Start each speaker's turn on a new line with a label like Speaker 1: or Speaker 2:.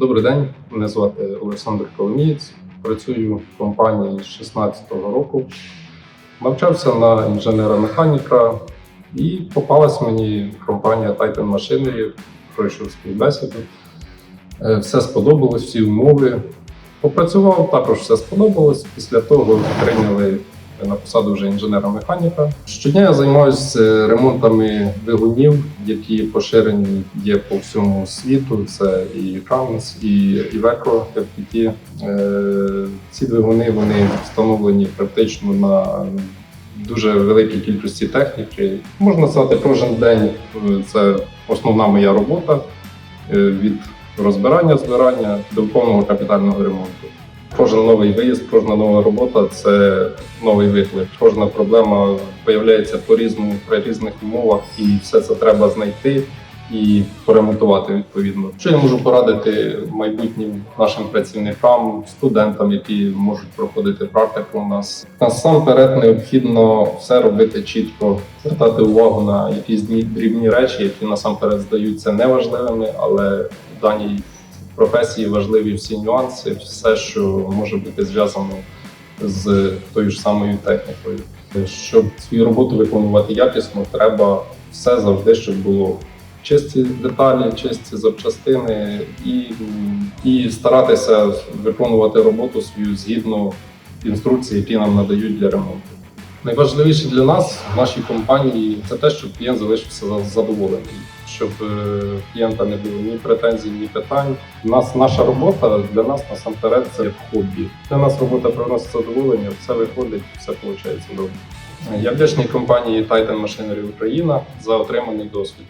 Speaker 1: Добрий день, мене звати Олександр Коломієць. Працюю в компанії з 16-го року. Навчався на інженера-механіка і попалась мені компанія Titan Machinery, пройшов співбесіду. Е, Все сподобалось, всі умови. Попрацював, також все сподобалось. Після того прийняли посаду вже інженера-механіка. Щодня я займаюся ремонтами двигунів, які поширені є по всьому світу. Це і Cummins, і Iveco FPT. Е, Ці двигуни вони встановлені практично на дуже великій кількості техніки. Можна сказати, кожен день е, це основна моя робота е, від розбирання, збирання до повного капітального ремонту. Кожен новий виїзд, кожна нова робота це новий виклик. Кожна проблема появляється по різному при різних умовах, і все це треба знайти і поремонтувати відповідно. Що я можу порадити майбутнім нашим працівникам, студентам, які можуть проходити практику у нас. Насамперед необхідно все робити чітко, звертати увагу на якісь дрібні речі, які насамперед здаються неважливими, але в даній професії важливі всі нюанси, все, що може бути зв'язано з тою ж самою технікою. Щоб свою роботу виконувати якісно, треба все завжди, щоб було чисті деталі, чисті запчастини і, і старатися виконувати роботу свою згідно інструкцій, які нам надають для ремонту. Найважливіше для нас в нашій компанії це те, щоб клієнт залишився задоволений, щоб е, клієнта не було ні претензій, ні питань. У нас наша робота для нас насамперед це як хобі. Для нас робота приносить задоволення, все виходить, все виходить добре. Я вдячний компанії Titan Machinery Україна за отриманий досвід.